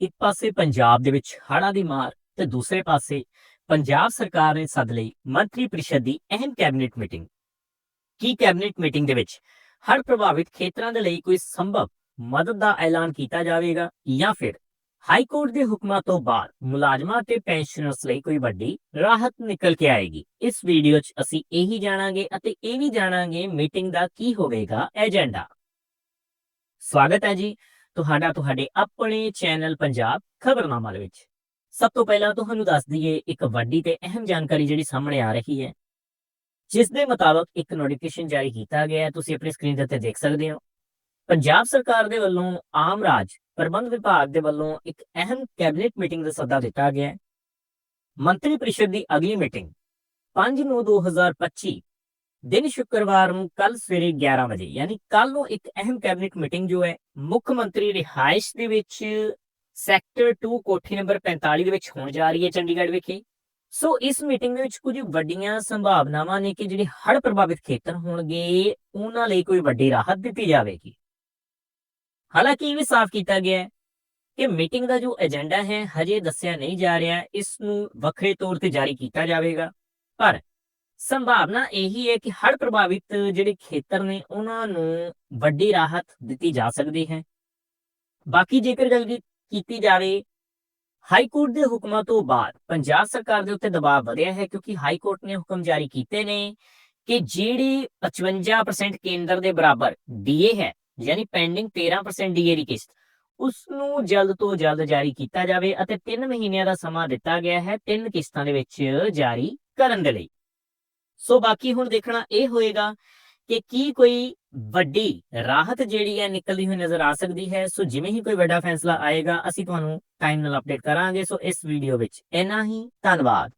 ਇੱਕ ਪਾਸੇ ਪੰਜਾਬ ਦੇ ਵਿੱਚ ਹੜ੍ਹਾਂ ਦੀ ਮਾਰ ਤੇ ਦੂਸਰੇ ਪਾਸੇ ਪੰਜਾਬ ਸਰਕਾਰ ਨੇ ਸੱਦ ਲਈ ਮੰਤਰੀ ਪ੍ਰੀਸ਼ਦ ਦੀ ਅਹਿਮ ਕੈਬਨਿਟ ਮੀਟਿੰਗ। ਕੀ ਕੈਬਨਿਟ ਮੀਟਿੰਗ ਦੇ ਵਿੱਚ ਹੜ੍ਹ ਪ੍ਰਭਾਵਿਤ ਖੇਤਰਾਂ ਦੇ ਲਈ ਕੋਈ ਸੰਭਵ ਮਦਦ ਦਾ ਐਲਾਨ ਕੀਤਾ ਜਾਵੇਗਾ ਜਾਂ ਫਿਰ ਹਾਈ ਕੋਰਟ ਦੇ ਹੁਕਮਾਂ ਤੋਂ ਬਾਅਦ ਮੁਲਾਜ਼ਮਾਂ ਤੇ ਪੈਨਸ਼ਨਰਸ ਲਈ ਕੋਈ ਵੱਡੀ ਰਾਹਤ ਨਿਕਲ ਕੇ ਆਏਗੀ? ਇਸ ਵੀਡੀਓ 'ਚ ਅਸੀਂ ਇਹੀ ਜਾਣਾਂਗੇ ਅਤੇ ਇਹ ਵੀ ਜਾਣਾਂਗੇ ਮੀਟਿੰਗ ਦਾ ਕੀ ਹੋਵੇਗਾ ਏਜੰਡਾ ਸਵਾਗਤ ਹੈ ਜੀ। ਤੁਹਾਡਾ ਤੁਹਾਡੇ ਆਪਣੇ ਚੈਨਲ ਪੰਜਾਬ ਖਬਰਨਾਮਾ ਦੇ ਵਿੱਚ। ਸਭ ਤੋਂ ਪਹਿਲਾਂ ਤੁਹਾਨੂੰ ਦੱਸ ਦਈਏ, ਇੱਕ ਵੱਡੀ ਤੇ ਅਹਿਮ ਜਾਣਕਾਰੀ ਜਿਹੜੀ ਸਾਹਮਣੇ ਆ ਰਹੀ ਹੈ। ਜਿਸ ਦੇ ਮੁਤਾਬਕ ਇੱਕ ਨੋਟੀਫਿਕੇਸ਼ਨ ਜਾਰੀ ਕੀਤਾ ਗਿਆ ਹੈ, ਤੁਸੀਂ ਆਪਣੀ ਸਕਰੀਨ ਦੇ ਉੱਤੇ ਦੇਖ ਸਕਦੇ ਹੋ। ਪੰਜਾਬ ਸਰਕਾਰ ਦੇ ਵੱਲੋਂ ਆਮ ਰਾਜ, ਪ੍ਰਬੰਧ ਵਿਭਾਗ ਦੇ ਵੱਲੋਂ ਇੱਕ ਅਹਿਮ ਕੈਬਨਿਟ ਮੀਟਿੰਗ ਦਾ ਸੱਦਾ ਦਿੱਤਾ ਗਿਆ ਹੈ। ਮੰਤਰੀ ਪ੍ਰੀਸ਼ਦ ਦੀ ਅਗਲੀ ਮੀਟਿੰਗ 5 ਨੂੰ 2025 ਦਿਨ ਸ਼ੁੱਕਰਵਾਰ ਨੂੰ ਕੱਲ ਸਵੇਰੇ 11 ਵਜੇ, ਯਾਨੀ ਕੱਲ ਨੂੰ ਇੱਕ ਅਹਿਮ ਕੈਬਨਿਟ ਮੀਟਿੰਗ ਜੋ ਹੈ, ਮੁੱਖ ਮੰਤਰੀ ਰਿਹਾਇਸ਼ ਦੇ ਵਿੱਚ ਸੈਕਟਰ 2 ਕੋਠੀ ਨੰਬਰ 45 ਦੇ ਵਿੱਚ ਹੋਣ ਜਾ ਰਹੀ ਹੈ ਚੰਡੀਗੜ੍ਹ ਵਿਖੇ। ਸੋ ਇਸ ਮੀਟਿੰਗ ਦੇ ਵਿੱਚ ਕੁਝ ਵੱਡੀਆਂ ਸੰਭਾਵਨਾਵਾਂ ਨੇ ਕਿ ਜਿਹੜੇ ਹੜ੍ਹ ਪ੍ਰਭਾਵਿਤ ਖੇਤਰ ਹੋਣਗੇ, ਉਹਨਾਂ ਲਈ ਕੋਈ ਵੱਡੀ ਰਾਹਤ ਦਿੱਤੀ ਜਾਵੇਗੀ। ਹਾਲਾਂਕਿ ਇਹ ਵੀ ਸਾਫ਼ ਕੀਤਾ ਗਿਆ ਹੈ ਕਿ ਮੀਟਿੰਗ ਦਾ ਜੋ ਏਜੰਡਾ ਹੈ, ਹਜੇ ਦੱਸਿਆ ਨਹੀਂ ਜਾ ਰਿਹਾ, ਇਸ ਨੂੰ ਵੱਖਰੇ ਤੌਰ ਤੇ ਜਾਰੀ ਕੀਤਾ ਜਾਵੇਗਾ। ਪਰ ਸੰਭਾਵਨਾ ਇਹੀ ਹੈ ਕਿ ਹੜ੍ਹ ਪ੍ਰਭਾਵਿਤ ਜਿਹੜੇ ਖੇਤਰ ਨੇ, ਉਹਨਾਂ ਨੂੰ ਵੱਡੀ ਰਾਹਤ ਦਿੱਤੀ ਜਾ ਸਕਦੀ ਹੈ। ਬਾਕੀ ਜੇਕਰ ਗੱਲ ਕੀਤੀ ਜਾਵੇ, ਹਾਈ ਕੋਰਟ ਦੇ ਹੁਕਮਾਂ ਤੋਂ ਬਾਅਦ ਪੰਜਾਬ ਸਰਕਾਰ ਦੇ ਉੱਤੇ ਦਬਾਅ ਵਧਿਆ ਹੈ ਕਿਉਂਕਿ ਹਾਈ ਕੋਰਟ ਨੇ ਹੁਕਮ ਜਾਰੀ ਕੀਤੇ ਨੇ ਕਿ ਜਿਹੜੀ 55% ਕੇਂਦਰ ਦੇ ਬਰਾਬਰ ਡੀਏ ਹੈ, ਯਾਨੀ ਪੈਂਡਿੰਗ 13% ਡੀਏ ਦੀ ਕਿਸ਼ਤ ਉਸ ਨੂੰ ਜਲਦ ਤੋਂ ਜਲਦ ਜਾਰੀ ਕੀਤਾ ਜਾਵੇ ਅਤੇ 3 ਮਹੀਨਿਆਂ ਦਾ ਸਮਾਂ ਦਿੱਤਾ ਗਿਆ ਹੈ ਤਿੰਨ ਕਿਸ਼ਤਾਂ ਦੇ ਵਿੱਚ ਜਾਰੀ ਕਰਨ ਦੇ ਲਈ। ਸੋ ਬਾਕੀ ਹੁਣ ਦੇਖਣਾ ਇਹ ਹੋਏਗਾ ਕਿ ਕੀ ਕੋਈ ਵੱਡੀ ਰਾਹਤ ਜਿਹੜੀ ਹੈ ਨਿਕਲਦੀ ਹੋਈ ਨਜ਼ਰ ਆ ਸਕਦੀ ਹੈ। ਸੋ ਜਿਵੇਂ ਹੀ ਕੋਈ ਵੱਡਾ ਫੈਸਲਾ ਆਏਗਾ, ਅਸੀਂ ਤੁਹਾਨੂੰ ਟਾਈਮ ਨਾਲ ਅਪਡੇਟ ਕਰਾਂਗੇ। ਸੋ ਇਸ ਵੀਡੀਓ ਵਿੱਚ ਇੰਨਾ ਹੀ। ਧੰਨਵਾਦ।